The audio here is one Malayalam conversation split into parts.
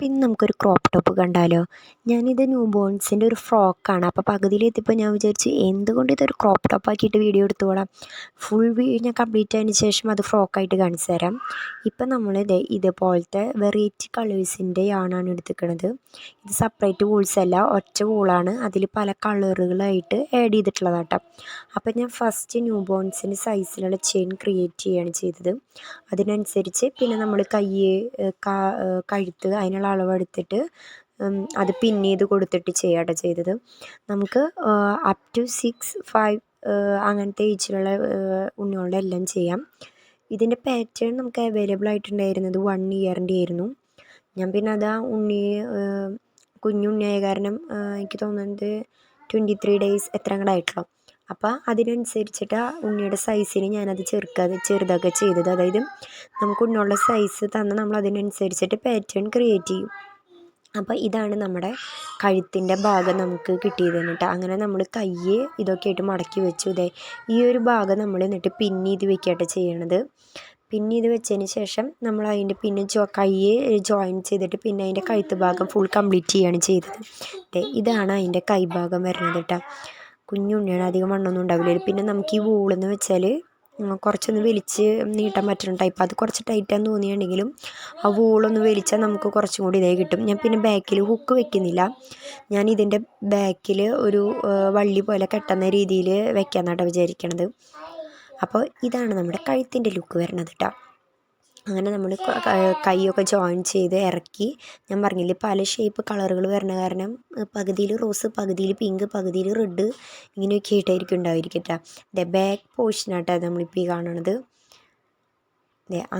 പിന്നെ നമുക്കൊരു ക്രോപ്പ് ടോപ്പ് കണ്ടാലോ? ഞാനിത് ന്യൂ ബോൺസിന്റെ ഒരു ഫ്രോക്കാണ് അപ്പോൾ പകുതിയിലെത്തിയപ്പോൾ ഞാൻ വിചാരിച്ചു എന്തുകൊണ്ട് ഇതൊരു ക്രോപ്പ് ടോപ്പ് ആക്കിയിട്ട് വീഡിയോ എടുത്തോളാം ഫുൾ വീഡിയോ ഞാൻ കംപ്ലീറ്റ് ആയതിന് ശേഷം അത് ഫ്രോക്കായിട്ട് കാണിച്ചു തരാം. ഇപ്പം നമ്മളിത് ഇത് ഇതുപോലത്തെ വെറൈറ്റി കളേഴ്സിന്റെ യാണാണ് എടുത്തിരിക്കുന്നത് ഇത് സെപ്പറേറ്റ് വൂൾസ് അല്ല ഒറ്റ വൂളാണ് അതിൽ പല കളറുകളായിട്ട് ആഡ് ചെയ്തിട്ടുള്ളതാട്ടോ. അപ്പം ഞാൻ ഫസ്റ്റ് ന്യൂ ബോൺസിന്റെ സൈസിലുള്ള ചെയിൻ ക്രിയേറ്റ് ചെയ്യുകയാണ് ചെയ്തത്. അതിനനുസരിച്ച് പിന്നെ നമ്മൾ കൈ കഴുത്ത് അതിനുള്ള അളവെടുത്തിട്ട് അത് പിൻ ചെയ്ത് കൊടുത്തിട്ട് ചെയ്യാട്ടോ ചെയ്തത്. നമുക്ക് അപ് ടു സിക്സ് ഫൈവ് അങ്ങനത്തെ ഏജിലുള്ള ഉണ്ണികളുടെ എല്ലാം ചെയ്യാം. ഇതിന്റെ പാറ്റേൺ നമുക്ക് അവൈലബിൾ ആയിട്ടുണ്ടായിരുന്നത് വൺ ഇയറിന്റെ ആയിരുന്നു. ഞാൻ പിന്നെ അത് ആ ഉണ്ണി കുഞ്ഞുണ്ണിയായ കാരണം എനിക്ക് തോന്നുന്നത് ട്വന്റി ത്രീ ഡേയ്സ് എത്ര അങ്ങോട്ട് ആയിട്ടുള്ളൂ അപ്പോൾ അതിനനുസരിച്ചിട്ട് ഉണ്ണിയുടെ സൈസിന് ഞാനത് ചെറുക്കാതെ ചെറുതൊക്കെ ചെയ്തത്. അതായത് നമുക്ക് ഉണ്ണിയുള്ള സൈസ് തന്ന് നമ്മൾ അതിനനുസരിച്ചിട്ട് പാറ്റേൺ ക്രിയേറ്റ് ചെയ്യും. അപ്പോൾ ഇതാണ് നമ്മുടെ കഴുത്തിന്റെ ഭാഗം നമുക്ക് കിട്ടിയത് എന്നിട്ട് അങ്ങനെ നമ്മൾ കൈ ഇതൊക്കെ ആയിട്ട് മടക്കി വെച്ചു. ഇതേ ഈ ഒരു ഭാഗം നമ്മൾ എന്നിട്ട് പിന്നെ ഇത് വെക്കുകയായിട്ട് ചെയ്യണത്. പിന്നെ ഇത് വെച്ചതിന് ശേഷം നമ്മൾ അതിന്റെ പിന്നെ ജോ കൈ ജോയിൻ ചെയ്തിട്ട് പിന്നെ അതിന്റെ കഴുത്ത് ഭാഗം ഫുൾ കംപ്ലീറ്റ് ചെയ്യുകയാണ് ചെയ്തത്. ഇതാണ് അതിന്റെ കൈഭാഗം വരുന്നത് കേട്ടോ. കുഞ്ഞുണ്ണിയാണ് അധികം വണ്ണമൊന്നും ഉണ്ടാവില്ല. പിന്നെ നമുക്ക് ഈ വൂളെന്ന് വെച്ചാൽ കുറച്ചൊന്ന് വലിച്ച് നീട്ടാൻ പറ്റുന്ന ടൈപ്പ് അത് കുറച്ച് ടൈറ്റാന്ന് തോന്നിയിട്ടുണ്ടെങ്കിലും ആ വൂളൊന്ന് വലിച്ചാൽ നമുക്ക് കുറച്ചും കൂടി ഇതായി കിട്ടും. ഞാൻ പിന്നെ ബാക്കിൽ ഹുക്ക് വെക്കുന്നില്ല. ഞാൻ ഇതിന്റെ ബാക്കിൽ ഒരു വള്ളി പോലെ കെട്ടുന്ന രീതിയിൽ വെക്കാമെന്നാട്ടോ വിചാരിക്കണത്. അപ്പോൾ ഇതാണ് നമ്മുടെ കഴുത്തിന്റെ ലുക്ക് വരണത് കേട്ടോ അങ്ങനെ നമ്മൾ കൈയൊക്കെ ജോയിൻ ചെയ്ത് ഇറക്കി ഞാൻ പറഞ്ഞില്ലേ പല ഷേപ്പ് കളറുകൾ വരണ കാരണം പകുതിയിൽ റോസ് പകുതിയിൽ പിങ്ക് പകുതിയിൽ റെഡ് ഇങ്ങനെയൊക്കെ ആയിട്ടായിരിക്കും ഉണ്ടായിരിക്കട്ടെ കേട്ടോ ദ ബാക്ക് പോർഷനായിട്ടാണ് നമ്മളിപ്പോൾ ഈ കാണണത്.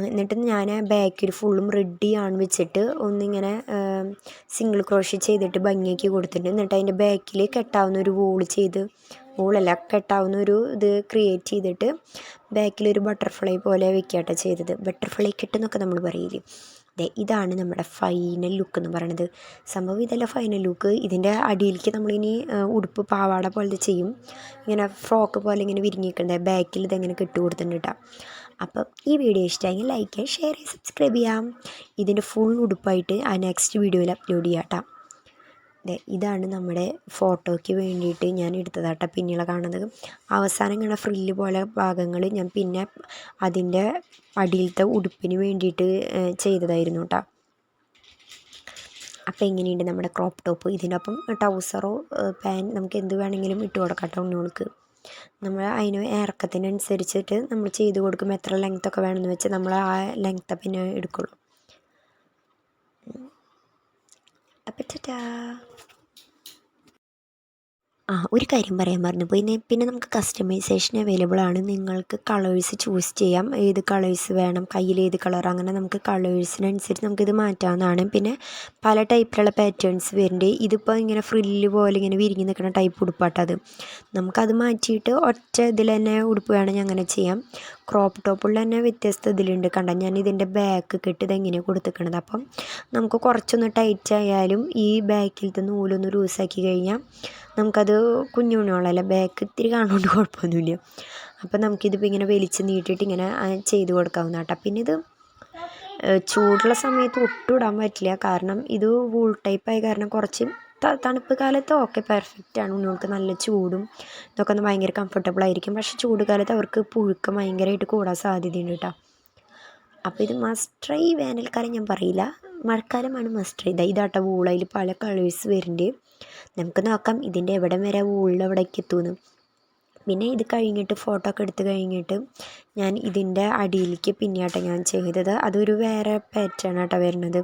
എന്നിട്ട് ഞാൻ ബാക്കിൽ ഫുള്ളും റെഡിയാണ് വെച്ചിട്ട് ഒന്നിങ്ങനെ സിംഗിൾ ക്രോഷ് ചെയ്തിട്ട് ഭംഗിയാക്കി കൊടുത്തിട്ടുണ്ട്. എന്നിട്ട് അതിന്റെ ബാക്കിൽ കെട്ടാവുന്ന ഒരു വോൾ ചെയ്ത് വൂളല്ല കെട്ടാവുന്ന ഒരു ഇത് ക്രിയേറ്റ് ചെയ്തിട്ട് ബാക്കിൽ ഒരു ബട്ടർഫ്ലൈ പോലെ വെക്കാട്ടോ ചെയ്തത്. ബട്ടർഫ്ലൈ കെട്ടെന്നൊക്കെ നമ്മൾ പറയില്ലേ? അതെ ഇതാണ് നമ്മുടെ ഫൈനൽ ലുക്ക് എന്ന് പറയണത്. സംഭവം ഇതല്ല ഫൈനൽ ലുക്ക് ഇതിന്റെ അടിയിലേക്ക് നമ്മളിനി ഉടുപ്പ് പാവാട പോലത്തെ ചെയ്യും. ഇങ്ങനെ ഫ്രോക്ക് പോലെ ഇങ്ങനെ വിരിഞ്ഞിരിക്കുന്നത് ബാക്കിൽ ഇതെങ്ങനെ കിട്ടു കൊടുത്തിട്ടുണ്ട് അപ്പം ഈ വീഡിയോ ഇഷ്ടമായെങ്കിൽ ലൈക്ക് ചെയ്യുക ഷെയർ ചെയ്യുക സബ്സ്ക്രൈബ് ചെയ്യാം. ഇതിന്റെ ഫുൾ ഉടുപ്പായിട്ട് ആ നെക്സ്റ്റ് വീഡിയോയിൽ അപ്ലോഡ് ചെയ്യാം കേട്ടോ ഇതാണ് നമ്മുടെ ഫോട്ടോയ്ക്ക് വേണ്ടിയിട്ട് ഞാൻ എടുത്തതാട്ടോ പിന്നില കാണുന്നത് അവസാനം ഇങ്ങനെ ഫ്രില്ല് പോലെ ഭാഗങ്ങൾ ഞാൻ പിന്നെ അതിന്റെ അടിയിലത്തെ ഉടുപ്പിന് വേണ്ടിയിട്ട് ചെയ്തതായിരുന്നു കേട്ടോ. അപ്പോൾ എങ്ങനെയുണ്ട് നമ്മുടെ ക്രോപ്പ് ടോപ്പ് ഇതിനൊപ്പം ട്രൗസറോ പാൻ നമുക്ക് എന്ത് വേണമെങ്കിലും ഇട്ട് കൊടുക്കാം കേട്ടോ നമ്മൾ അതിന് ഇറക്കത്തിനനുസരിച്ചിട്ട് നമ്മൾ ചെയ്ത് കൊടുക്കുമ്പോൾ എത്ര ലെങ്ത്തൊക്കെ വേണമെന്ന് വെച്ചാൽ നമ്മൾ ആ ലെങ്ത്തെ പിന്നെ എടുക്കുള്ളൂ. അപ്പം ടാറ്റാ ആ ഒരു കാര്യം പറയാൻ പോയി. പിന്നെ നമുക്ക് കസ്റ്റമൈസേഷൻ അവൈലബിൾ ആണ്. നിങ്ങൾക്ക് കളേഴ്സ് ചൂസ് ചെയ്യാം. ഏത് കളേഴ്സ് വേണം കയ്യിൽ ഏത് കളർ അങ്ങനെ നമുക്ക് കളേഴ്സിനനുസരിച്ച് നമുക്കിത് മാറ്റാവുന്നതാണ്. പിന്നെ പല ടൈപ്പിലുള്ള പാറ്റേൺസ് വരുന്നുണ്ട്. ഇതിപ്പോൾ ഇങ്ങനെ ഫ്രില്ല് പോലെ ഇങ്ങനെ വിരിഞ്ഞ് നിൽക്കുന്ന ടൈപ്പ് ഉടുപ്പാട്ടത് നമുക്കത് മാറ്റിയിട്ട് ഒറ്റ ഇതിൽ തന്നെ ഉടുപ്പ് വേണമെങ്കിൽ അങ്ങനെ ചെയ്യാം. ക്രോപ്പ് ടോപ്പുള്ള തന്നെ വ്യത്യസ്ത ഇതിലുണ്ട്. കണ്ട? ഞാൻ ഇതിന്റെ ബാക്ക് കെട്ട് ഇതെങ്ങനെയാണ് കൊടുത്തിക്കണത്? അപ്പം നമുക്ക് കുറച്ചൊന്ന് ടൈറ്റ് ആയാലും ഈ ബാക്കിലത്തെ നൂലൊന്ന് ലൂസാക്കി കഴിഞ്ഞാൽ നമുക്കത് കുഞ്ഞു കുഞ്ഞുണ്ണിയോളല്ല ബാക്ക് ഇത്തിരി കാണുകൊണ്ട് കുഴപ്പമൊന്നുമില്ല. അപ്പം നമുക്കിതിപ്പോൾ ഇങ്ങനെ വലിച്ച് നീട്ടിയിട്ട് ഇങ്ങനെ ചെയ്ത് കൊടുക്കാവുന്ന കേട്ടോ പിന്നെ ഇത് ചൂടുള്ള സമയത്ത് ഒട്ടും ഇടാൻ പറ്റില്ല. കാരണം ഇത് വൂൾ ടൈപ്പായ കാരണം കുറച്ച് തണുപ്പ് കാലത്ത് ഓക്കെ പെർഫെക്റ്റ് ആണ്. ഉണ്ണികൾക്ക് നല്ല ചൂടും ഇതൊക്കെ ഒന്ന് ഭയങ്കര കംഫർട്ടബിൾ ആയിരിക്കും. പക്ഷേ ചൂട് കാലത്ത് അവർക്ക് പുഴുക്കം ഭയങ്കരമായിട്ട് കൂടാൻ സാധ്യതയുണ്ട് കേട്ടോ അപ്പോൾ ഇത് മസ്റ്റ് ട്രൈ വേനൽക്കാലം ഞാൻ പറയില്ല. മഴക്കാലമാണ് മസ്റ്റ് ട്രൈ ഇതാ ഇതാട്ടോ വൂളയിൽ പല കളേഴ്സ് വരുന്നുണ്ട്. നമുക്ക് നോക്കാം ഇതിന്റെ എവിടം വരെ ഉള്ളവിടേക്ക് എത്തുമെന്ന് പിന്നെ ഇത് കഴിഞ്ഞിട്ട് ഫോട്ടോ ഒക്കെ എടുത്ത് കഴിഞ്ഞിട്ട് ഞാൻ ഇതിന്റെ അടിയിലേക്ക് പിന്നെയാട്ടോ ഞാൻ ചെയ്തത്. അതൊരു വേറെ പാറ്റേൺ ആട്ടോ വരുന്നത്.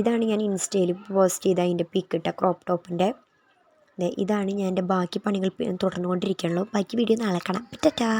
ഇതാണ് ഞാൻ ഇൻസ്റ്റയിൽ പോസ്റ്റ് ചെയ്ത അതിന്റെ പിക്ക് ഇട്ട ക്രോപ്പ് ടോപ്പിന്റെ ഇതാണ് ഞാൻ എന്റെ ബാക്കി പണികൾ തുടർന്നുകൊണ്ടിരിക്കുകയുള്ളൂ. ബാക്കി വീഡിയോ നാളെ കാണാം. ടാറ്റാ.